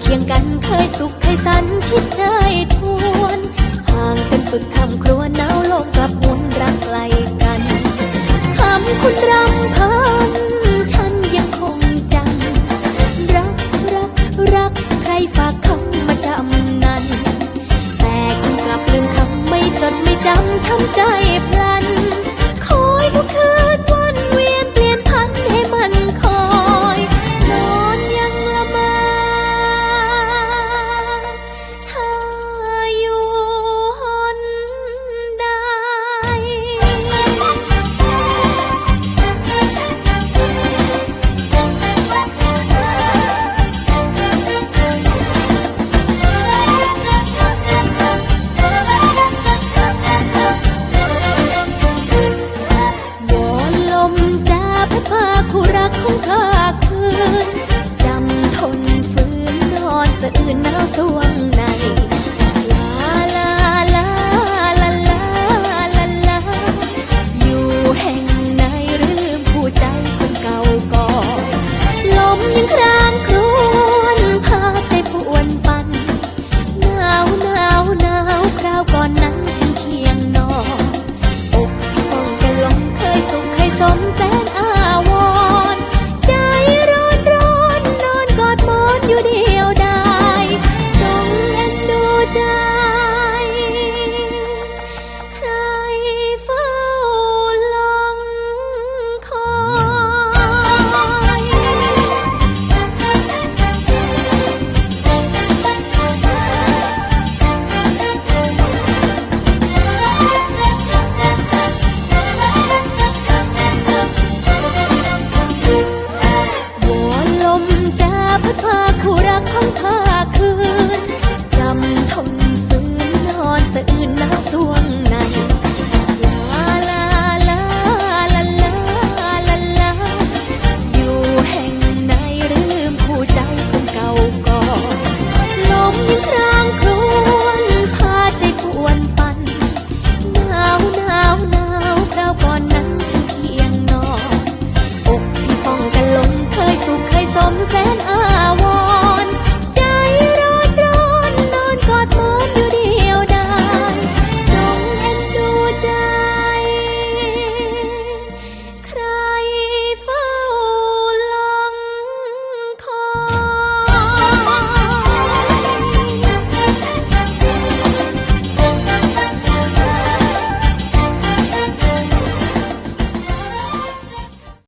เคียงกันเคยสุขเคยสันชิดใจทวนห่างกันสุดคำครัวหนาวลมกลับวนรักไกลกันคำคุณรำพันฉันยังคงจำรักรักรักใครฝากคำมาจำนั้น แต่คุณกลับลืมคำไม่จดไม่จำช้ำใจ รักของข้าคืนจำทนฝืนนอนสะอื่นหนาวสวง